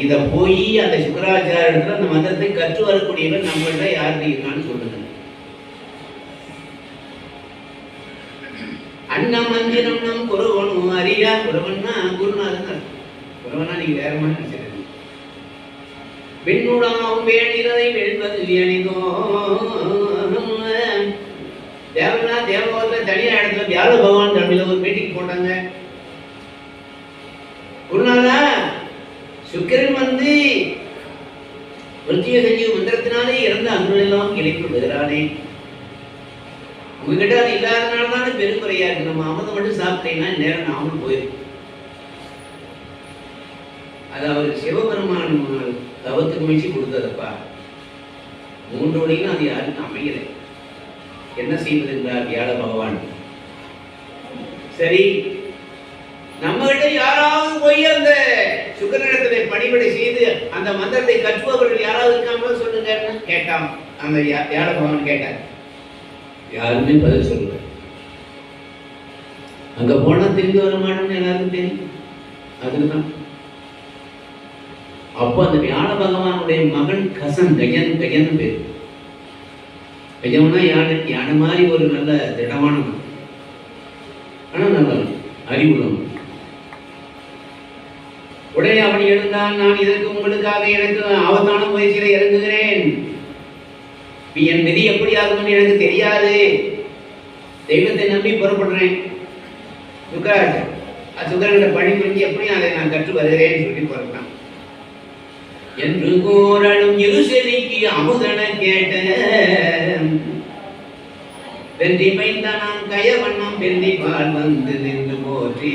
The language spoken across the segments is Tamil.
இதை போய் அந்த சுக்கராச்சாரியத்துல அந்த மந்திரத்தை கற்று வரக்கூடியவர் நம்மள்ட்ட யாருக்கு இருக்கான்னு சொல்லுங்க அண்ணம் மந்திரம் நம் குருவனும் அறியா குறவன்னா குருநாதன். அர்த்தம். குறவனா நீங்க வேற மாதிரி நினைச்சிருக்கீங்க. பெண்ணுடாவும் வேணிரதை வெல்வது எளிதோ தேவனா தேவலோகத்துல தனியா இடத்துல வியாழ பகவான் தமிழ்ல ஒரு மீட்டிங் போட்டாங்க. குருநாதா சுக்கரன் வந்து விருத்திய செஞ்சு மந்திரத்தினாலே இறந்த அன்புகளெல்லாம் இழைப்பு பெறுகிறானே உங்ககிட்ட அது இல்லாதனால தானே பெருங்குறையா இருக்கு. நம்ம அமிர்தம் மட்டும் சாப்பிட்டீங்கன்னா நேரம் நாமளும் போயிருக்கும் அது அவர் சிவபெருமான் தவத்துக்கு முயற்சி கொடுத்ததப்பா. மூன்று வழியும் அது யாருக்கும் அமையலை. என்ன செய்வது என்றார் வியாழ பகவான். சரி நம்ம கிட்ட யாராவது போய் அந்த சுக்கரனிடத்திலே பணிபடை செய்து அந்த மந்திரத்தை கற்றுபவர்கள் யாராவது இருக்காங்களோ சொல்லுங்க. கேட்டான். அந்த யா- வியாழ பகவான் கேட்டார். யாருமே பதில் சொல்லல. அங்க போனா திரும்பி வர மாட்டோம்னு எல்லாருக்கும் தெரியும். அதுதான். அப்போ அந்த வியாழ பகவானுடைய மகன் கசன் கஜன் கஜன் பேர். கஜம்னா யானை யானை மாதிரி ஒரு நல்ல திடமான ஆனா நல்ல அறிவுள்ளவன். உடனே அவன் எழுந்தான் நான் இதற்கு உங்களுக்காக எனக்கு ஆபத்தான முயற்சியில இறங்குகிறேன். என் விதி எப்படி ஆகும்னு எனக்கு தெரியாது. தெய்வத்தை நம்பி புறப்படுறேன். சுக்கராஜ் சுக்கரனோட பணிபுரிஞ்சு எப்படி அதை நான் கற்று வருகிறேன்னு சொல்லி புறப்பட்டான் என்று கோரணும் இருசெலிக்கு அமுதன கேட்ட வென்றி மைந்தனம் கயவண்ணம் பெருந்தி பால் வந்து நின்று போற்றி.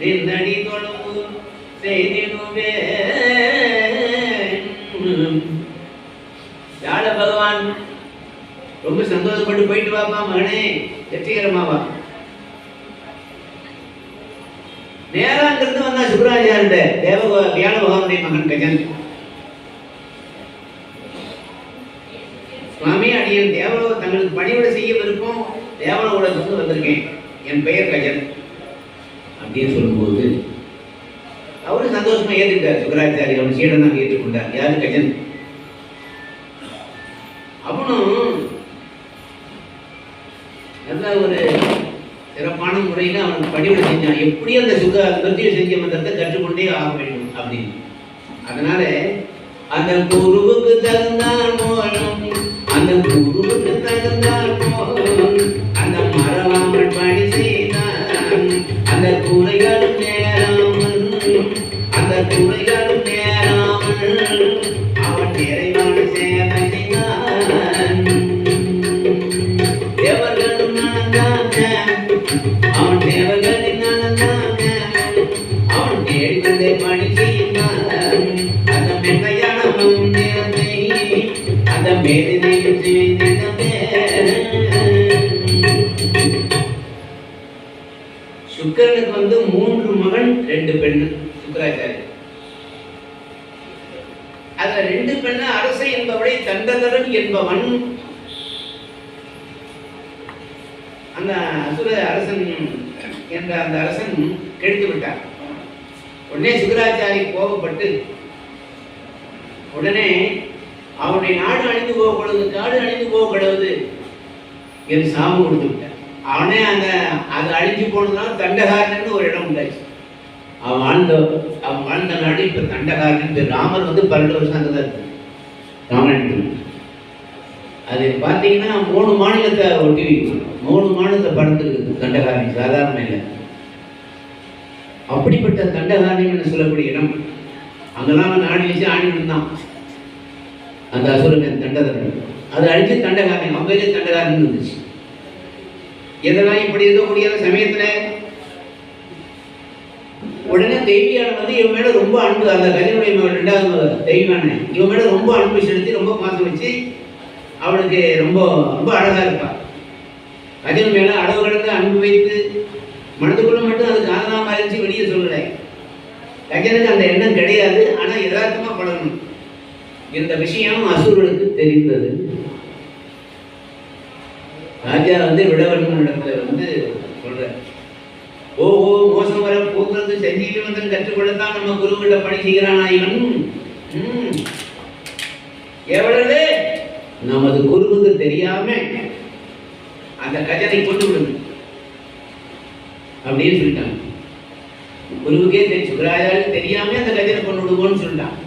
நின்றடி தொழும் செய்திடுவே ரொம்ப சந்தோஷப்பட்டு போயிட்டு வாப்பா மகனே. வெற்றிகரமாவா? நேரா அங்கிருந்து வந்தா சுப்ராஜார்ட தேவ வியாழ பகவானுடைய மகன் கஜன். சுவாமி அடியன் தேவலோ தங்களுக்கு பணிவிட செய்ய விருப்பம் தேவலோகத்திலிருந்து வந்திருக்கேன். என் பெயர் கஜன். அப்படின்னு சொல்லும்போது அவரு சந்தோஷமா ஏற்றுக்கிட்டார் சுக்கராச்சாரி அவன் சீடன் ஏற்றுக்கொண்டார். யாரு கஜன்? அவனும் நல்ல ஒரு சிறப்பான முறையில் அவன் பணிவிட செஞ்சான்? எப்படி அந்த சுக நிறுத்திய செஞ்ச மந்திரத்தை கற்றுக்கொண்டே ஆக வேண்டும் அப்படின்னு. அதனால அந்த குருவுக்கு தகுந்தால் போலும் அந்த குருவுக்கு தகுந்தால் போலும் அந்த மரவாமல் பணி செய்தான் அந்த குறைகளும் நேராமல் அந்த குறைகளும் அவன் தேவர்களின் அவன் பணி அந்த மென்மையான அந்த செய்திடமே சுக்கரனுக்கு வந்து மூன்று மகன் ரெண்டு பெண்ணு. சுக்கராச்சாரி. அதுல ரெண்டு பெண்ணு அரசை என்பவளை தண்டதரன் என்பவன். அந்த அசுர அரசன் என்ற அந்த அரசன் கெடுத்து விட்டார் உடனே சுக்கராச்சாரி கோபப்பட்டு உடனே அவனுடைய நாடு அழிந்து போகக்கூடாது காடு அழிந்து போகக்கூடாது என்று சாபம் கொடுத்து விட்டார் அவனே அந்த அது அழிஞ்சு போனதுனால தண்டகாரன் ஒரு இடம் உண்டாச்சு. அவன் வாழ்ந்த அவன் வாழ்ந்த நாடு இப்ப தண்டகாரன் ராமர் வந்து பன்னெண்டு வருஷம் அங்கே தான் இருக்கு ராமன் அது பார்த்தீங்கன்னா மூணு மாநிலத்தை ஒட்டி மூணு மாநிலத்தை பறந்துருக்கு தண்டகாரணி சாதாரண இல்லை. அப்படிப்பட்ட தண்டகாரணி சொல்லக்கூடிய இடம்? அங்கெல்லாம் அவன் வச்சு ஆடி தான் அந்த அசுரன் தண்டதரன் அது அழிஞ்சு தண்டகாரணி அவன் பேரே இருந்துச்சு இதெல்லாம் இப்படி இருக்கக்கூடிய சமயத்தில்? உடனே தெய்வியான வந்து இவன் மேலே ரொம்ப அன்பு. அந்த கஜனுடைய ரெண்டாவது தெய்வானே தெய்வான இவன் மேலே ரொம்ப அன்பு செலுத்தி ரொம்ப பாசம் வச்சு அவளுக்கு ரொம்ப ரொம்ப அழகாக இருப்பாள் ரஜினி மேலே அளவு கடந்து அன்பு வைத்து மனதுக்குள்ள மட்டும் அது காரணமா இருந்துச்சு வெளியே சொல்லலை. ரஜனுக்கு அந்த எண்ணம் கிடையாது ஆனால் எதார்த்தமாக பழகணும். இந்த விஷயம் அசுரனுக்கு தெரிந்தது. ராஜா வந்து விடவன் இடத்துல வந்து சொல்ற ஓஹோ மோசம் வர போக்குறது செஞ்சீவி வந்து கற்றுக்கொள்ளத்தான் நம்ம குருவிட பணி செய்கிறானா இவன். ம். எவ்வளவு? நமது குருவுக்கு தெரியாம அந்த கஜனை கொண்டு விடுங்க. அப்படின்னு சொல்லிட்டாங்க. குருவுக்கே தெரியும் சுக்கராச்சாரியருக்கு தெரியாம அந்த கஜனை கொண்டு விடுவோம்னு சொல்லிட்டான்